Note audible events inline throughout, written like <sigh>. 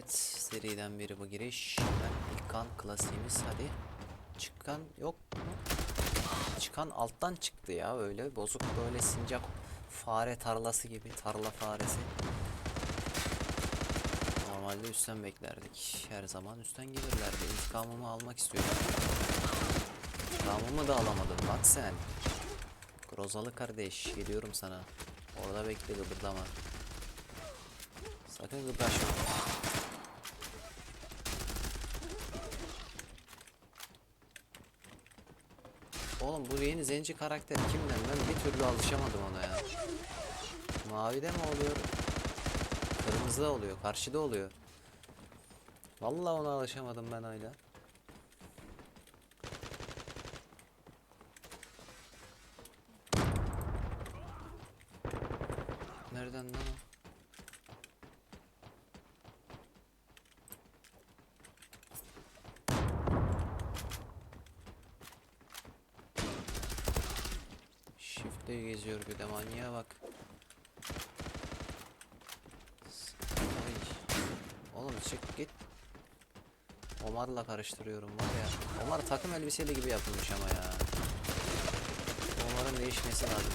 Evet, seriden biri bu giriş. Ben ilk klasiğimiz hadi. Çıkan yok mu? Çıkan alttan çıktı ya öyle bozuk böyle sincap fare tarlası gibi tarla faresi. Normalde üstten beklerdik. Her zaman üstten gelirlerdi. İntikamımı almak istiyorum. İntikamımı da alamadım bak sen. Grozalı kardeş geliyorum sana. Orada bekle gıbırdama. Sakın gıbraşma. Oğlum bu yeni zenci karakter kimden? Ben bir türlü alışamadım ona ya. Mavide mi oluyor? Kırmızıda oluyor, karşıda oluyor. Vallahi ona alışamadım ben hala. Nereden lan? Shift'le geziyor bir de manyağa bak. Ay. Oğlum çık git. Omar'la karıştırıyorum var ya. Omar takım elbiseli gibi yapılmış ama ya. Omar'ın değişmesi lazım.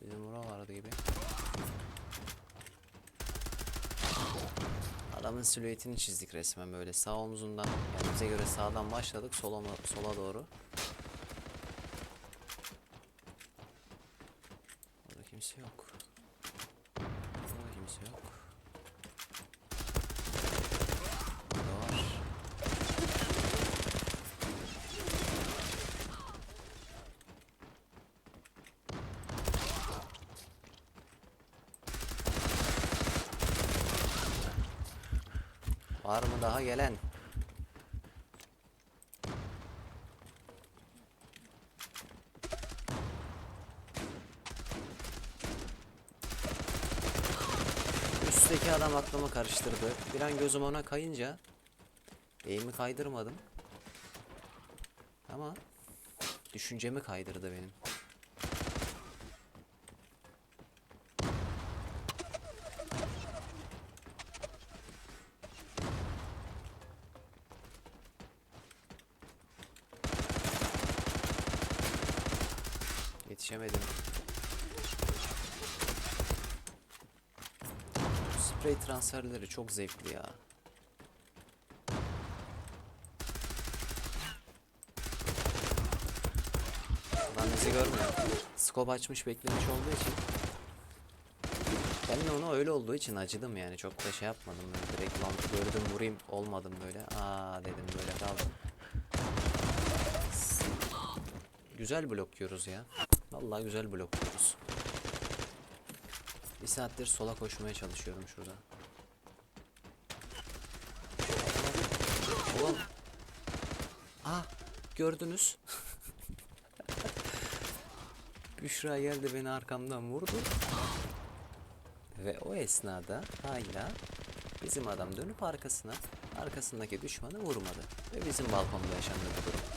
Bizim buralarda gibi. Adamın silüetini çizdik resmen böyle sağ omzundan yani bize göre sağdan başladık sola sola doğru. Burada kimse yok. Burada kimse yok. Burada var. Var mı daha gelen? Üstteki adam aklımı karıştırdı. Bir an gözüm ona kayınca eğimi kaydırmadım. Ama düşüncemi kaydırdı benim. Yetişemedim. Sprey transferleri çok zevkli ya. Lan bizi görmüyor. Scope açmış beklemiş olduğu için. Ben de ona öyle olduğu için acıdım yani çok da şey yapmadım direkt lan gördüm vurayım olmadım böyle aa dedim böyle kaldım. Güzel blok yiyoruz ya. Vallahi güzel blok yiyoruz. Bir saattir sola koşmaya çalışıyorum şurada. Oğlum. Ah gördünüz. <laughs> Büşra geldi beni arkamdan vurdu. Ve o esnada hala bizim adam dönüp arkasına arkasındaki düşmanı vurmadı. Ve bizim balkonda yaşandı bu durum.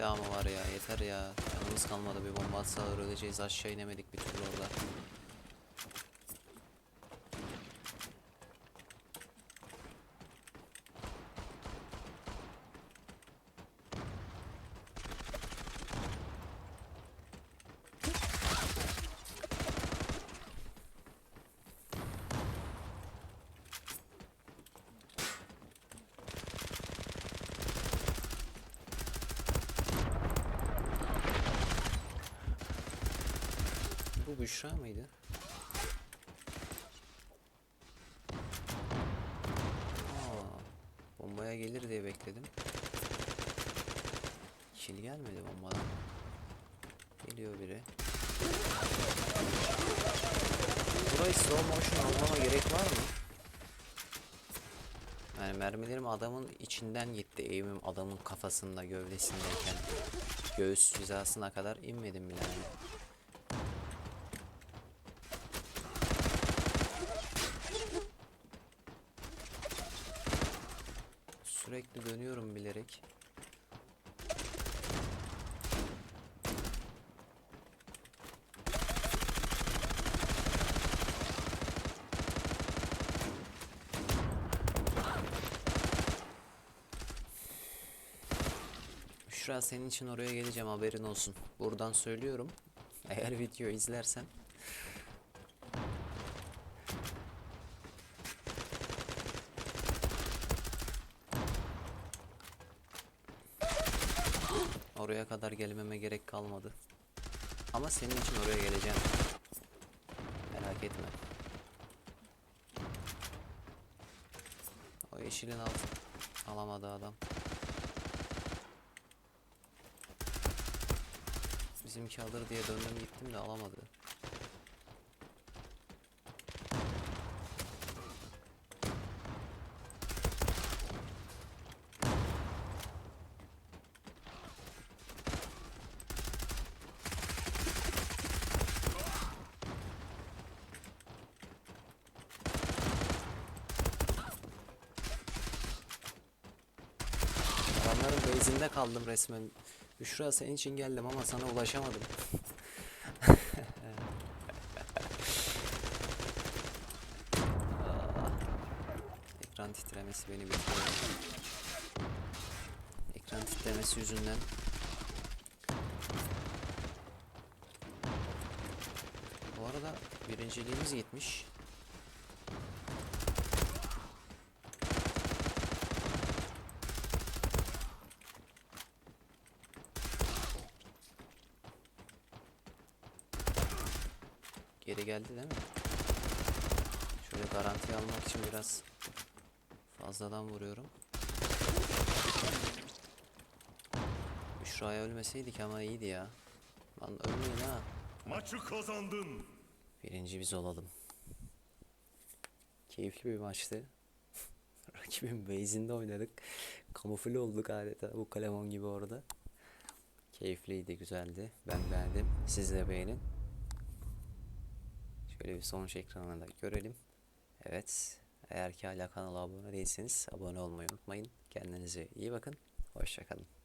Devamı var ya yeter ya. Canımız kalmadı bir bomba atsalar öleceğiz aşağı inemedik bir türlü orada. Bu Büşra mıydı? Aa, bombaya gelir diye bekledim. Kill gelmedi bombadan. Geliyor biri. burayı slow motion almama gerek var mı? Yani mermilerim adamın içinden gitti. Eğimim adamın kafasında, gövdesindeyken. Göğüs hizasına kadar inmedim bile yani. Sürekli dönüyorum bilerek. Büşra senin için oraya geleceğim haberin olsun. Buradan söylüyorum. Eğer video izlersen Oraya kadar gelmeme gerek kalmadı. Ama senin için oraya geleceğim. Merak etme. O yeşilin altı alamadı adam. Bizimki alır diye döndüm gittim de alamadı. Base'inde kaldım resmen. Büşra senin için geldim ama sana ulaşamadım. <laughs> Ekran titremesi beni bitiriyor. Ekran titremesi yüzünden Bu arada birinciliğimiz gitmiş. Geri geldi değil mi? Şöyle garanti almak için biraz fazladan vuruyorum. Büşra'ya ölmeseydik ama iyiydi ya. Lan ölmeyin ha. Maçı kazandın. Birinci biz olalım. Keyifli bir maçtı. <laughs> Rakibin base'inde oynadık. Kamufle olduk adeta bu kalemon gibi orada. Keyifliydi, güzeldi. Ben beğendim. Siz de beğenin. Şöyle bir sonuç ekranını da görelim. Evet. Eğer ki hala kanala abone değilseniz abone olmayı unutmayın. Kendinize iyi bakın. Hoşçakalın.